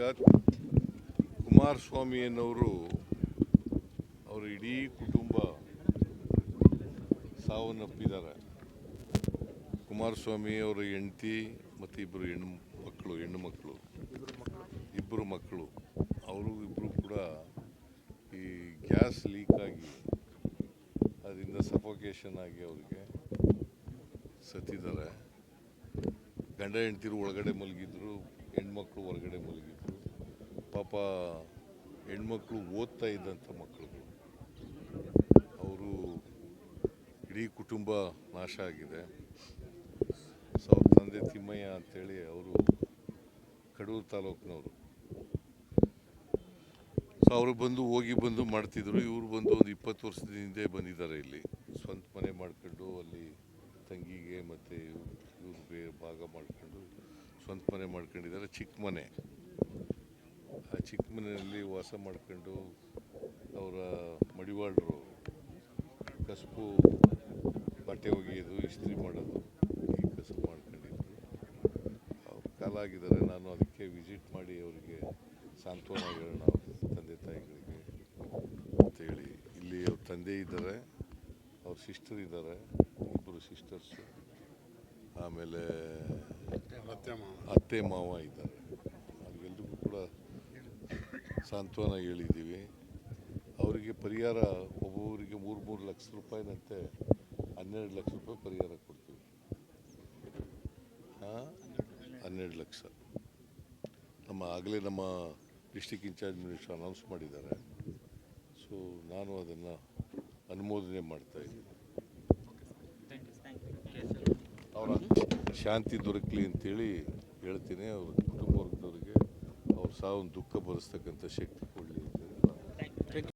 ಈಗ ಕುಮಾರಸ್ವಾಮಿ ಅನ್ನೋರು ಅವರ ಇಡೀ ಕುಟುಂಬ ಸಾವನ್ನಪ್ಪಿದ್ದಾರೆ. ಕುಮಾರಸ್ವಾಮಿ ಅವರ ಹೆಂಡತಿ ಮತ್ತು ಇಬ್ಬರು ಹೆಣ್ಣು ಮಕ್ಕಳು ಹೆಣ್ಣು ಮಕ್ಕಳು ಇಬ್ಬರು ಮಕ್ಕಳು. ಅವರು ಇಬ್ಬರು ಕೂಡ ಈ ಗ್ಯಾಸ್ ಲೀಕ್ ಆಗಿ ಅದರಿಂದ ಸಫೋಕೇಶನ್ ಆಗಿ ಅವರಿಗೆ ಸತ್ತಿದ್ದಾರೆ. ಗಂಡ ಹೆಂಡ್ತಿರು ಒಳಗಡೆ ಮಲಗಿದ್ರು ಹೆಣ್ಮಕ್ಳು ಹೊರಗಡೆ ಮಲಗಿದ್ರು. ಪಾಪ ಹೆಣ್ಮಕ್ಳು ಓದ್ತಾ ಇದ್ದಂಥ ಮಕ್ಕಳು ಅವರು ಇಡೀ ಕುಟುಂಬ ನಾಶ ಆಗಿದೆ. ಸೊ ಅವ್ರ ತಂದೆ ತಿಮ್ಮಯ್ಯ ಅಂತೇಳಿ ಅವರು ಕಡೂರು ತಾಲೂಕಿನವರು. ಸೊ ಅವರು ಬಂದು ಹೋಗಿ ಬಂದು ಮಾಡ್ತಿದ್ರು. ಇವರು ಬಂದು ಒಂದು ಇಪ್ಪತ್ತು ವರ್ಷದ ಹಿಂದೆ ಬಂದಿದ್ದಾರೆ ಇಲ್ಲಿ. ಸ್ವಂತ ಮನೆ ಮಾಡ್ಕೊಂಡು ಅಲ್ಲಿ ತಂಗಿಗೆ ಮತ್ತು ಇವ್ರಿಗೆ ಭಾಗ ಮಾಡ್ಕೊಂಡು ಸ್ವಂತ ಮನೆ ಮಾಡ್ಕೊಂಡಿದ್ದಾರೆ. ಚಿಕ್ಕ ಮನೆ. ಆ ಚಿಕ್ಕ ಮನೆಯಲ್ಲಿ ವಾಸ ಮಾಡ್ಕೊಂಡು ಅವರ ಮಡಿವಾಳರು ಕಸಬು ಬಟ್ಟೆ ಒಗೆಯೋದು ಇಸ್ತ್ರಿ ಮಾಡೋದು ಈ ಕಸಬು ಮಾಡ್ಕೊಂಡಿದ್ರು. ಅವ್ರು ಕಾಲ ಆಗಿದ್ದಾರೆ ನಾನು ಅದಕ್ಕೆ ವಿಸಿಟ್ ಮಾಡಿ ಅವರಿಗೆ ಸಾಂತ್ವನ ಹೇಳೋಣ ಅವ್ರ ತಂದೆ ತಾಯಿಗಳಿಗೆ ಅಂತೇಳಿ ಇಲ್ಲಿ ಅವ್ರ ತಂದೆ ಇದ್ದಾರೆ ಅವ್ರ ಸಿಸ್ಟರ್ ಇದ್ದಾರೆ ಇಬ್ಬರು ಸಿಸ್ಟರ್ಸು ಆಮೇಲೆ ಅತ್ತೆ ಮಾವ ಇದ್ದಾರೆ. ಸಾಂತ್ವನ ಹೇಳಿದ್ದೀವಿ. ಅವರಿಗೆ ಪರಿಹಾರ ಒಬ್ಬೊಬ್ಬರಿಗೆ ಮೂರು ಮೂರು ಲಕ್ಷ ರೂಪಾಯಿನಂತೆ ಹನ್ನೆರಡು ಲಕ್ಷ ರೂಪಾಯಿ ಪರಿಹಾರ ಕೊಡ್ತೀವಿ. ಹಾಂ? ಹನ್ನೆರಡು ಲಕ್ಷ. ನಮ್ಮ ಆಗಲೇ ನಮ್ಮ ಡಿಸ್ಟಿಕ್ ಇನ್ಚಾರ್ಜ್ ಮಿನಿಸ್ಟರ್ ಅನೌನ್ಸ್ ಮಾಡಿದ್ದಾರೆ. ಸೊ ನಾನು ಅದನ್ನು ಅನುಮೋದನೆ ಮಾಡ್ತಾ ಇದ್ದೀನಿ. ಅವರ ಶಾಂತಿ ದೊರಕಲಿ ಅಂತೇಳಿ ಹೇಳ್ತೀನಿ. ಅವ್ರ ಕುಟುಂಬ sağ olun dukka borası takıntı şekli.